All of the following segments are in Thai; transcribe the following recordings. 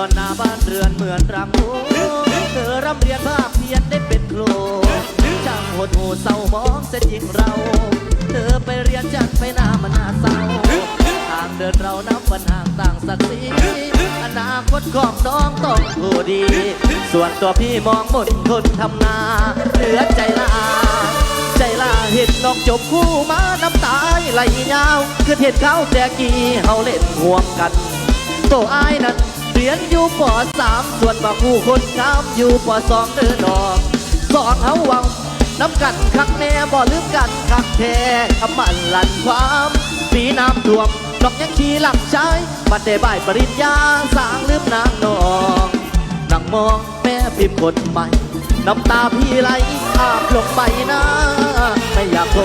นอนหน้าบ้านเรือนเหมือนรังโูเธอร่ำเรียนภาพเพียนได้เป็นครูช่างหดหูเศร้ามองเส้นยิงเรา เธอไปเรียนจัดไปหน้ามันน่าเศร้าทางเดินเรานับวันห่างต่างศักดิ์ศรีอนาคตของน้องต้องผู้ดี ส่วนตัวพี่มองหมดคนทำนาเหลือใจลาใจลาเห็นน้องจบคู่มาน้ำตาไหลยาว คือเห็นเขาแต่กี้เฮาเล่นห่วงกัน โตอายนั้น เรียนอยู่ปสามส่วนบาคู่คนงามอยู่ปสองเดินดอกสองเฮาหวังน้ำกันคักแน่บ่ลืมกันคักแท้คำมันลันความปีน้ำท่วมนอกยังขี่หลังใช้บัดได้บ่ายปริญญาสร้างลืมนางนองนั่งมองแม่พิมพ์คนใหม่น้ำตาพี่ไหลอาบลงไปนะไม่อยากโท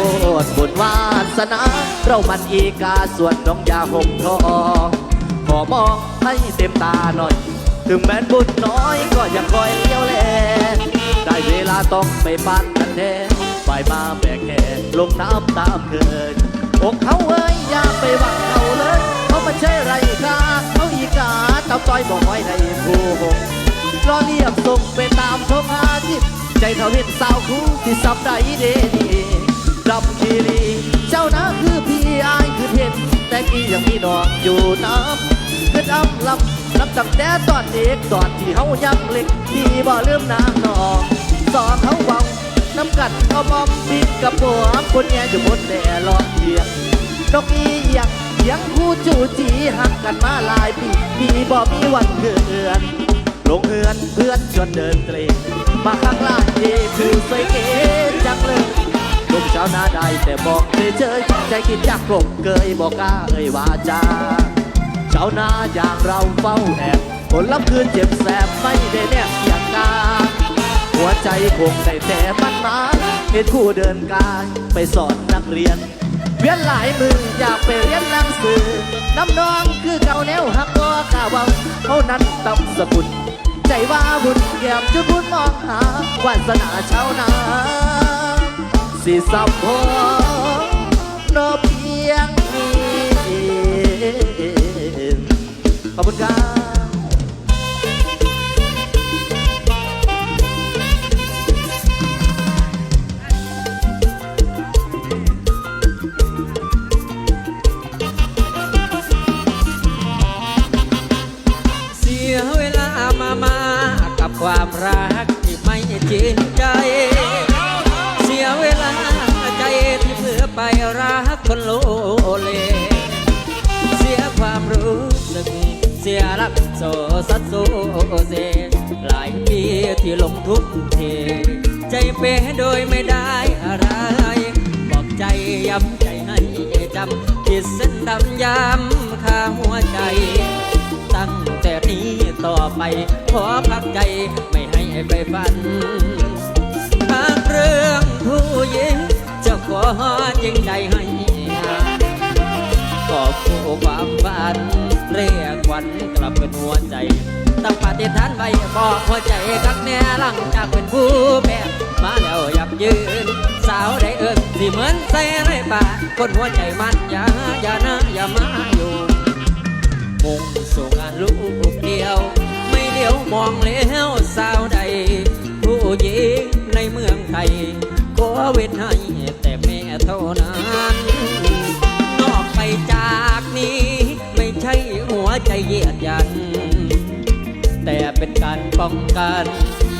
ษบุญวาสนา เรามันอีกาส่วนน้องยาห่มทอง ขอมองให้เต็มตาหน่อย ถึงแม้นบุญน้อยก็ยังคอยเลี้ยวแลได้เวลาต้องไปปั้นกันแท้ฝ่ายมาแบกแขนลงน้ำตามเคยอกเขาเอ้ยอย่าไปหวังเขาเลย เขาไม่ใช่ไรค่าเขาอีกาต้าต้อยบอกไว้ในผู้หกรอเรียบส่งไปตามทงอาทิตย์ใจเขาเห็นสาวคู่ที่สับได้เดนีดำคีรี เจ้านะคือพี่อายคือเพชรแต่กี้ยังมีดอกอยู่น้ำ เพชรอ้ำลำนับตั้งแต่ตอนเด็กตอนที่เฮายังเล็กพี่บ่ลืมนางนองสอนเขาเบาน้ำกัดเอาบอมดินกับหัวคนแง่อยู่บนแดลองเทียงนกอีหยังเสียงคู่จูจีหักกันมาหลายปีพี่บ่มีวันเกินลงเฮือนเพื่อนชวนเดินเตรมาข้างล่างเอคือสวยเก๋จังเลยลูกชาวนาได้แต่บอกเฉยเฉยๆใจคิดอยากกลบเกยบอกกล้าเอ่ยวาจา ชาวนาอย่างเราเฝ้าแอบผลลัพธ์คืนเจ็บแสบไม่ได้แนบอย่างกาหัวใจคงได้แต่มันมาเห็นคู่เดินกายไปสอนนักเรียน เวียนหลายมืออยากไปเรียนหนังสือ น้ำนองคือเก่าแนวหักก็กาวังเขานั้นตำสกุลใจว่าบุญแก้มจุดบุญมองหาวาสนาชาวนาสิสับพอ อบคุณครับเสียเวลามามากับความรัก รักโซซัดโซเซหลายปีที่ลงทุกเท ใจเปโดยไม่ได้อะไร บอกใจย้ำใจให้จำขีดเส้นดำย้ำข้าหัวใจ ตั้งแต่นี้ต่อไป ขอพักใจไม่ให้ไปฝันพักเรื่องผู้หญิงจะขอยิงใจให้ก็ผู้ความฝัน เรียกวันกลับเป็นหัวใจ ตั้งปฏิฐานไว้บอกหัวใจกักแน่หลังจากเป็นผู้แม่มาแล้วยับยืน สาวได้เอิญที่เหมือนใส่ในป่าคนหัวใจมันอย่าอย่านะอย่ามาอยู่มุ่งสู่งานลูกเดียว ไม่เดียวมองแล้วสาวใด ผู้หญิงในเมืองไทยขอเว้นให้แต่แม่เท่านั้น นอกไปจากนี้ ใจเยียดยัน แต่เป็นการป้องกัน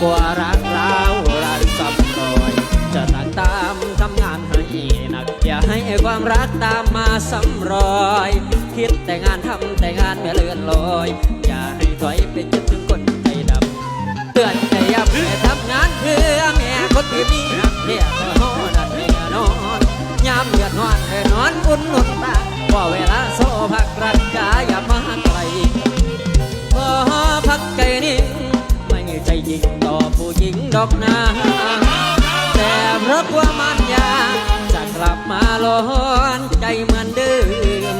กว่ารักร้าวรันซ้ำรอย จะต่างตามทำงานให้หนัก อย่าให้ความรักตามมาสำรอย คิดแต่งานทำแต่งานไม่เลื่อนลอย อย่าให้ถอย ดอกนา แต่เพราะว่ามันยาจะกลับมาล้อนใจเหมือนเดิม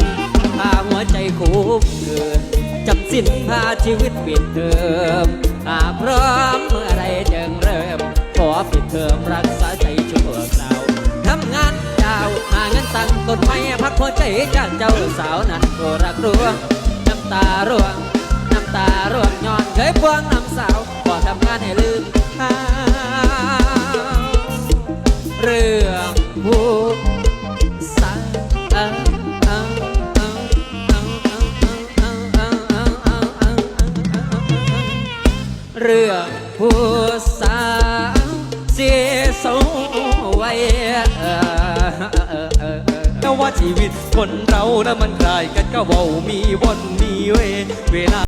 พาหัวใจคู่เกินจำสิ้นพาชีวิตปิดเทอมหาพร้อมเมื่อไรจึงเริ่ม ขอปิดเทอมรักษาใจชั่วคราวทำงานยาวหาเงินตังต้นไม้พักหัวใจจากเจ้าสาวนั้นก็รักรวงน้ำตาร่วงน้ำำตาร่วงย้อนเคยพวง รื่องผู้สาวเรื่องผู้สาวเสียสไว้แต่ว่าชีวิตคนเรานะมันคลายกันก็เว้ามีวันมีเวเวลา